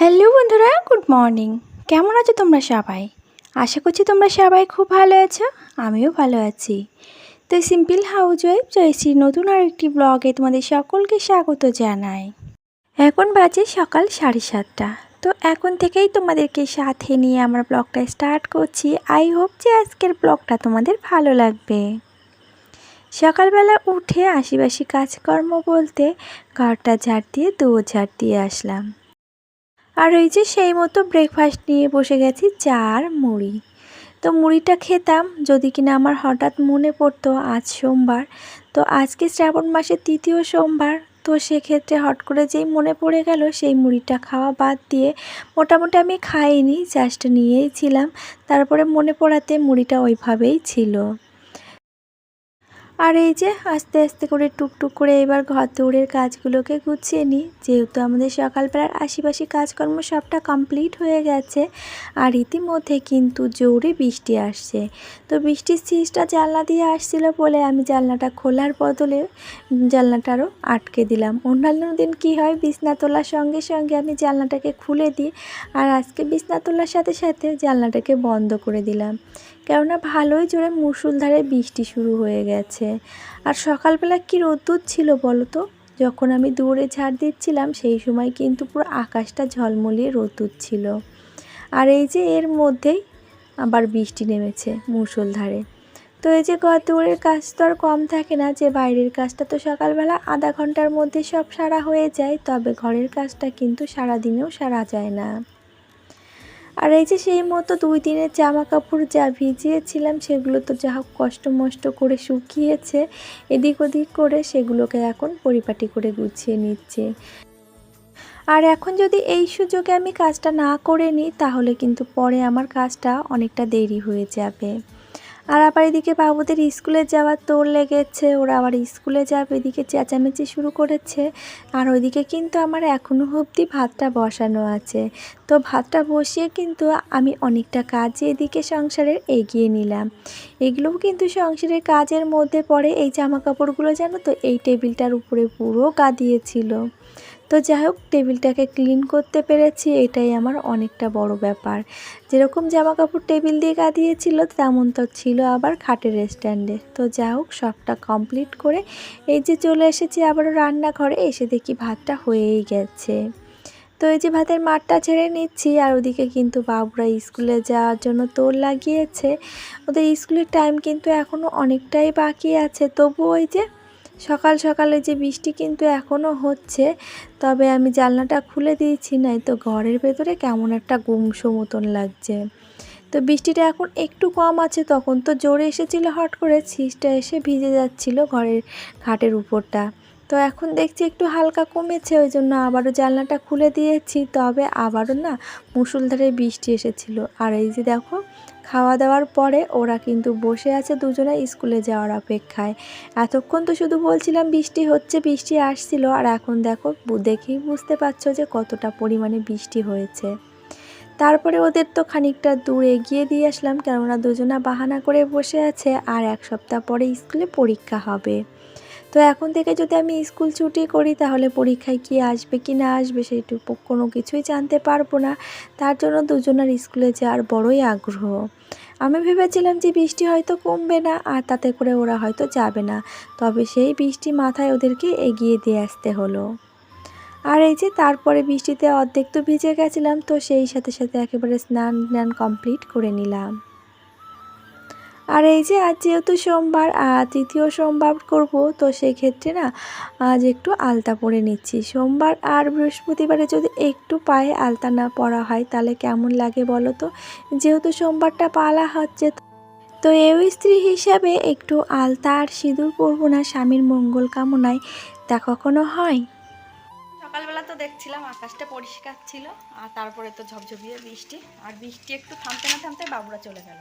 Hello বন্ধুরা, good morning. কেমন আছো তোমরা সবাই? আশা করছি তোমরা সবাই খুব ভালো আছো, আমিও ভালো আছি। তো সিম্পল হাউস ওয়াইফ জয়শ্রীর নতুন আর একটি ব্লগে তোমাদের সকলকে স্বাগত জানাই। এখন বাজে সকাল সাড়ে সাতটা। তো এখন থেকেই তোমাদেরকে সাথে নিয়ে আমার ব্লগটা স্টার্ট করছি। আই হোপ যে আজকের ব্লগটা তোমাদের ভালো লাগবে। সকালবেলা উঠে আশিবাসি কাজকর্ম বলতে ঘরটা ঝাড় দিয়ে দুয়ো ঝাড় দিয়ে আসলাম। আর ওই যে সেই মতো ব্রেকফাস্ট নিয়ে বসে গেছি চা আর মুড়ি। তো মুড়িটা খেতাম, যদি কিনা আমার হঠাৎ মনে পড়তো আজ সোমবার, তো আজকে শ্রাবণ মাসের তৃতীয় সোমবার, তো সেক্ষেত্রে হট করে যেই মনে পড়ে গেল সেই মুড়িটা খাওয়া বাদ দিয়ে মোটামুটি আমি খাইনি জাস্ট নিয়েই ছিলাম। তারপরে মনে পড়াতে মুড়িটা ওইভাবেই ছিল। আর এই যে আস্তে আস্তে করে টুকটুক করে এবার ঘর দৌড়ের কাজগুলোকে গুছিয়ে নিই। যেহেতু আমাদের সকালবেলার আশিপাশি কাজকর্ম সবটা কমপ্লিট হয়ে গেছে আর ইতিমধ্যে কিন্তু জোরে বৃষ্টি আসছে। তো বৃষ্টির সিজটা জানলা দিয়ে আসছিল বলে আমি জানলাটা খোলার বদলে জানলাটা আরও আটকে দিলাম। অন্যান্য দিন কি হয়, বিছনা তোলার সঙ্গে সঙ্গে আমি জানলাটাকে খুলে দিই আর আজকে বিছনা তোলার সাথে সাথে জানলাটাকে বন্ধ করে দিলাম। কেননা ভালোই জোরে মুসুলধারে বৃষ্টি শুরু হয়ে গেছে। আর সকালবেলা কি রোদ্দুর ছিল বলো তো? যখন আমি দূরে ঝাড় দিচ্ছিলাম, সেই সময় কিন্তু পুরো আকাশটা ঝলমলিয়ে রোদ্দুর ছিল। আর এই যে এর মধ্যেই আবার বৃষ্টি নেমেছে মুসলধারে তো এই যে দৌড়ের কাজ তো আর কম থাকে না, যে বাইরের কাজটা তো সকালবেলা আধা ঘণ্টার মধ্যে সব সারা হয়ে যায়, তবে ঘরের কাজটা কিন্তু সারা দিনেও সারা যায় না। আর এই যে সেই মতো দুই দিনের জামা কাপড় যা ভিজিয়েছিলাম, সেগুলো তো যা হোক কষ্ট মষ্ট করে শুকিয়েছে, এদিক ওদিক করে সেগুলোকে এখন পরিপাটি করে গুছিয়ে নিচ্ছে। আর এখন যদি এই সুযোগে আমি কাজটা না করে নিই, তাহলে কিন্তু পরে আমার কাজটা অনেকটা দেরি হয়ে যাবে। আর আবার এদিকে বাবুদের স্কুলে যাওয়ার তোর লেগেছে, ওরা আবার স্কুলে যাবে, এদিকে চেঁচামেচি শুরু করেছে, আর ওইদিকে কিন্তু আমার এখনও অবধি ভাতটা বসানো আছে। তো ভাতটা বসিয়ে কিন্তু আমি অনেকটা কাজে এদিকে সংসারের এগিয়ে নিলাম। এগুলোও কিন্তু সংসারের কাজের মধ্যে পড়ে, এই জামা কাপড়গুলো জানো তো, এই টেবিলটার উপরে পুরো গা দিয়েছিল তো যাই হোক, টেবিলটাকে ক্লিন করতে পেরেছি। এটাই আমার অনেকটা বড় ব্যাপার। যেরকম জামা কাপড় টেবিল দিয়ে গাদিয়েছিল তেমন তো ছিল আবার খাটের স্ট্যান্ডে। তো যাই হোক, সবটা কমপ্লিট করে এই যে চলে এসেছি আবারও রান্নাঘরে, এসে দেখি ভাতটা হয়েই গেছে। তো এই যে ভাতের মাঠটা ছেড়ে নিচ্ছি, আর ওদিকে কিন্তু বাবুরা স্কুলে যাওয়ার জন্য তোর লাগিয়েছে। ওদের স্কুলের টাইম কিন্তু এখনও অনেকটাই বাকি আছে। তবু ওই যে সকাল সকালে যে বৃষ্টি কিন্তু এখনও হচ্ছে, তবে আমি জানলাটা খুলে দিয়েছি নাই তো ঘরের ভেতরে কেমন একটা গুমসো মতন লাগছে। তো বৃষ্টিটা এখন একটু কম আছে, তখন তো জোরে এসেছিল, হট করে ছিসটা এসে ভিজে যাচ্ছিল ঘরের খাটের উপরটা। তো এখন দেখছি একটু হালকা কমেছে ওই জন্য আবারও জানলাটা খুলে দিয়েছি। তবে আবারও না মুসুলধারে বৃষ্টি এসেছিল। আর এই যে দেখো, খাওয়া দাওয়ার পরে ওরা কিন্তু বসে আছে দুজনে স্কুলে যাওয়ার অপেক্ষায়। এতক্ষণ তো শুধু বলছিলাম বৃষ্টি হচ্ছে, বৃষ্টি আসছিল। আর এখন দেখো দেখেই বুঝতে পারছ যে কতটা পরিমাণে বৃষ্টি হয়েছে। তারপরে ওদের তো খানিকটা দূর এগিয়ে দিয়ে আসলাম, কেননা দুজনা বাহানা করে বসে আছে। আর এক সপ্তাহ পরে স্কুলে পরীক্ষা হবে। তো এখন থেকে যদি আমি স্কুল ছুটি করি, তাহলে পরীক্ষায় কি আসবে কি না আসবে সেইটুকু কোনো কিছুই জানতে পারব না। তার জন্য দুজনের স্কুলে যাওয়ার বড়ই আগ্রহ। আমি ভেবেছিলাম যে বৃষ্টি হয়তো কমবে না, আর তাতে করে ওরা হয়তো যাবে না। তবে সেই বৃষ্টি মাথায় ওদেরকে এগিয়ে দিয়ে আসতে হলো। আর এই যে তারপরে বৃষ্টিতে অর্ধেক তো ভিজে গেছিলাম, তো সেই সাথে সাথে একেবারে স্নান স্নান কমপ্লিট করে নিলাম। আর এই যে আজ যেহেতু সোমবার আর তৃতীয় সোমবার করব, তো সেক্ষেত্রে না, আজ একটু আলতা পরে নিচ্ছি। সোমবার আর বৃহস্পতিবারে যদি একটু পায়ে আলতা না পরা হয়, তাহলে কেমন লাগে বলো তো? যেহেতু সোমবারটা পালা হচ্ছে, তো এও স্ত্রী হিসাবে একটু আলতা আর সিঁদুর পরবো না, স্বামীর মঙ্গল কামনায়। তা কখনো হয়? সকালবেলা তো দেখছিলাম আকাশটা পরিষ্কার ছিল, আর তারপরে তো ঝপঝপিয়ে বৃষ্টি, আর বৃষ্টি একটু থামতে না থামতে বাবুরা চলে গেল।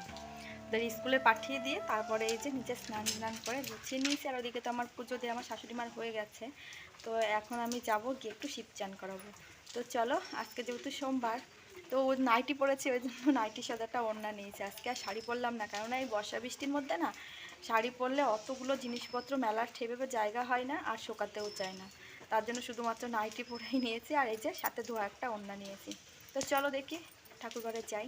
ওদের স্কুলে পাঠিয়ে দিয়ে তারপরে এই যে নিচে স্নান স্নান করে গুছিয়ে নিয়েছি, আর ওদিকে তো আমার পুজো দিয়ে আমার শাশুড়ি মার হয়ে গেছে। তো এখন আমি যাব গিয়ে একটু শিব চান করাবো। তো চলো, আজকে যেহেতু সোমবার, তো ও নাইটি পরেছে, ওই জন্য নাইটি একটা ওড়না নিয়েছে। আজকে আর শাড়ি পরলাম না, কেননা এই বর্ষা বৃষ্টির মধ্যে না, শাড়ি পরলে অতগুলো জিনিসপত্র মেলার ঠেবে জায়গা হয় না, আর শোকাতেও চায় না। তার জন্য শুধুমাত্র নাইটি পরেই নিয়েছি, আর এই যে সাথে ধোয়া একটা ওড়না নিয়েছি। তো চলো দেখি ঠাকুর ঘরে যাই।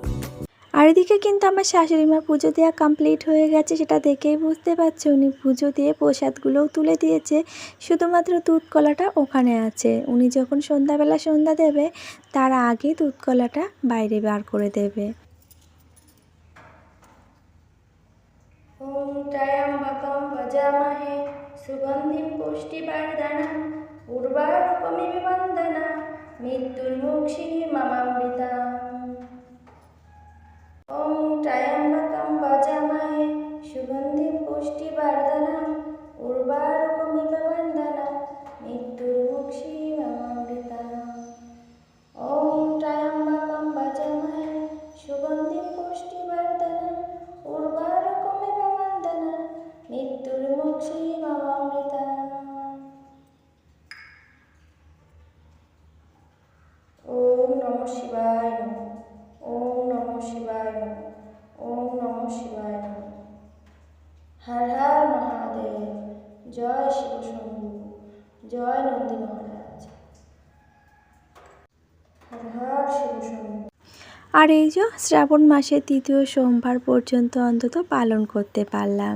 আর এদিকে কিন্তু আমার শাশুড়ি মা পুজো দেওয়া কমপ্লিট হয়ে গেছে সেটা দেখেই বুঝতে পারছো উনি পুজো দিয়ে প্রসাদগুলোও তুলে দিয়েছে শুধুমাত্র দুধ কলাটা ওখানে আছে উনি যখন সন্ধ্যাবেলা সন্ধ্যা দেবে তার আগে দুধ কলাটা বাইরে বার করে দেবে ॐ त्र्यम्बकं भजामहे सुगन्धिं पुष्टिवर्धनम् उर्वारुकमिव वन्दना मृत्युर्मुक्षिममृताम् ॐ Time. জয় নন্দী আর এই যে শ্রাবণ মাসের তৃতীয় সোমবার পর্যন্ত অন্তত পালন করতে পারলাম।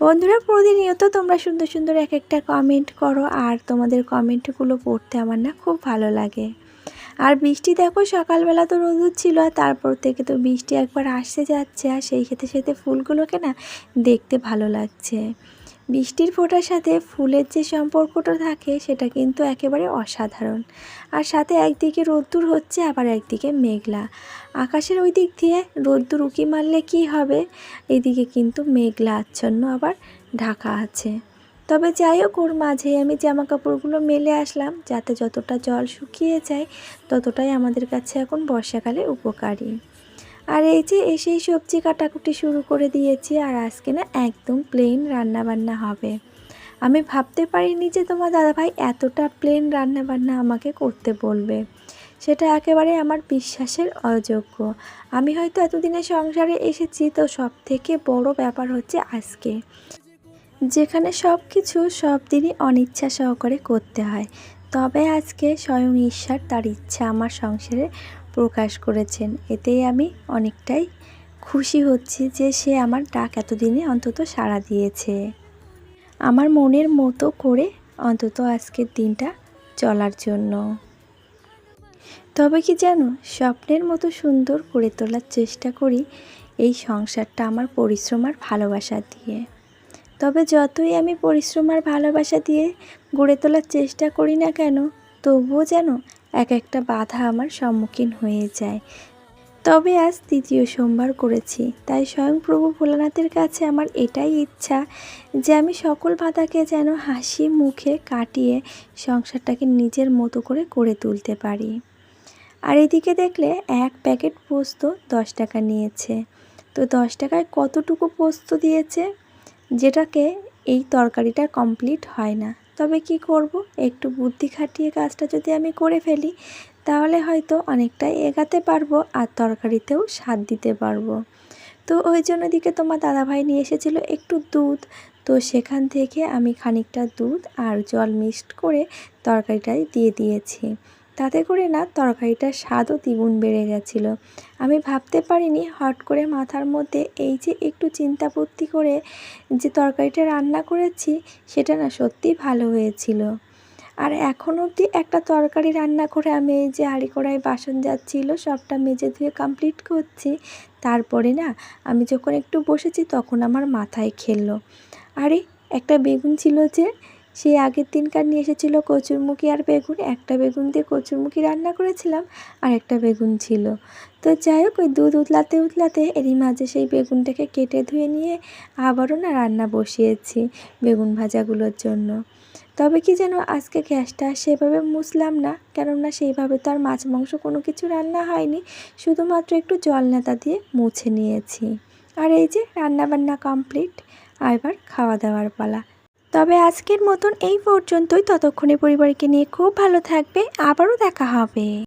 বন্ধুরা, প্রতিনিয়ত তোমরা সুন্দর সুন্দর এক একটা কমেন্ট করো আর তোমাদের কমেন্টগুলো পড়তে আমার না খুব ভালো লাগে। আর বৃষ্টি দেখো, সকালবেলা তো রোদ ছিল আর তারপর থেকে তো বৃষ্টি একবার আসতে যাচ্ছে আর সেই সাথে সাথে ফুলগুলোকে না দেখতে ভালো লাগছে। বৃষ্টির ফোঁটার সাথে ফুলের যে সম্পর্কটা থাকে, সেটা কিন্তু একেবারে অসাধারণ। আর সাথে একদিকে রোদ্দুর হচ্ছে, আবার একদিকে মেঘলা। আকাশের ওই দিক দিয়ে রোদ্দুর উঁকি মারলে কী হবে? এদিকে কিন্তু মেঘলা আচ্ছন্ন, আবার ঢাকা আছে। তবে যাই হোক, ওর মাঝে আমি জামা কাপড়গুলো মেলে আসলাম, যাতে যতটা জল শুকিয়ে যায়, ততটাই আমাদের কাছে এখন বর্ষাকালে উপকারী। আর এই যে এসেই সবজি কাটাকুটি শুরু করে দিয়েছি আর আজকে না একদম প্লেন রান্নাবান্না হবে। আমি ভাবতে পারিনি যে তোমার দাদাভাই এতটা প্লেন রান্নাবান্না আমাকে করতে বলবে। সেটা একেবারে আমার বিশ্বাসের অযোগ্য। আমি হয়তো এতদিনে সংসারে এসেছি তো সব থেকে বড় ব্যাপার হচ্ছে আজকে। যেখানে সব কিছু সব দিনই অনিচ্ছা সহকারে করতে হয়। তবে আজকে স্বয়ং ঈশ্বর তার ইচ্ছা আমার সংসারে প্রকাশ করেছেন। এতেই আমি অনেকটাই খুশি হচ্ছি যে সে আমার ডাক এতদিনে অন্তত সাড়া দিয়েছে। আমার মনের মতো করে অন্তত আজকের দিনটা চলার জন্য। তবে কি জানো, স্বপ্নের মতো সুন্দর করে তোলার চেষ্টা করি এই সংসারটা আমার পরিশ্রম আর ভালোবাসা দিয়ে। তবে যতই আমি পরিশ্রম আর ভালোবাসা দিয়ে গড়ে তোলার চেষ্টা করি না কেন, তবুও যেন এক একটা বাধা আমার সম্মুখীন হয়ে যায়। তবে আজ তৃতীয় সোমবার করেছি, তাই স্বয়ং প্রভু ভোলানাথের কাছে আমার এটাই ইচ্ছা যে আমি সকল বাধাকে যেন হাসি মুখে কাটিয়ে সংসারটাকে নিজের মতো করে করে তুলতে পারি। আর এদিকে দেখলে এক প্যাকেট পোস্ত দশ টাকা নিয়েছে। তো দশ টাকায় কতটুকু পোস্ত দিয়েছে? যেটাকে এই তরকারিটা কমপ্লিট হয় না। তবে কি করব? একটু বুদ্ধি খাটিয়ে কাজটা যদি আমি করে ফেলি, তাহলে হয়তো অনেকটা এগাতে পারব আর তরকারিতেও স্বাদ দিতে পারব। তো ওই জন্য দিকে তোমার দাদাভাই নিয়ে এসেছিল একটু দুধ। তো সেখান থেকে আমি খানিকটা দুধ আর জল মিক্সড করে তরকারিটাই দিয়ে দিয়েছি। তাতে করে না তরকারিটার স্বাদও দ্বিগুণ বেড়ে গেছিল। আমি ভাবতে পারিনি হট করে মাথার মধ্যে এই যে একটু চিন্তা বুদ্ধি করে যে তরকারিটা রান্না করেছি, সেটা না সত্যিই ভালো হয়েছিল। আর এখন অবধি একটা তরকারি রান্না করে আমি এই যে হাঁড়ি কড়াই বাসন যাচ্ছিল, সবটা মেজে ধুয়ে কমপ্লিট করছি, তারপরে না আমি যখন একটু বসেছি তখন আমার মাথায় খেললো। আরে, একটা বেগুন ছিল যে সেই আগের দিনকার নিয়ে এসেছিল কচুরমুখী আর বেগুন। একটা বেগুন দিয়ে কচুরমুখী রান্না করেছিলাম, আর একটা বেগুন ছিল। তো যাই হোক, ওই দুধ উতলাতে উতলাতে এরই মাঝে সেই বেগুনটাকে কেটে ধুয়ে নিয়ে আবারও না রান্না বসিয়েছি বেগুন ভাজাগুলোর জন্য। তবে কি যেন আজকে গ্যাসটা সেভাবে মুছলাম না, কেননা সেইভাবে তো আর মাছ মাংস কোনো কিছু রান্না হয়নি, শুধুমাত্র একটু জল নেতা দিয়ে মুছে নিয়েছি। আর এই যে রান্নাবান্না কমপ্লিট, আর এবার খাওয়া দাওয়ার পালা। তবে আজকের মতন এই পর্যন্তই। ততক্ষণে পরিবারকে নিয়ে খুব ভালো থাকবে। আবারও দেখা হবে।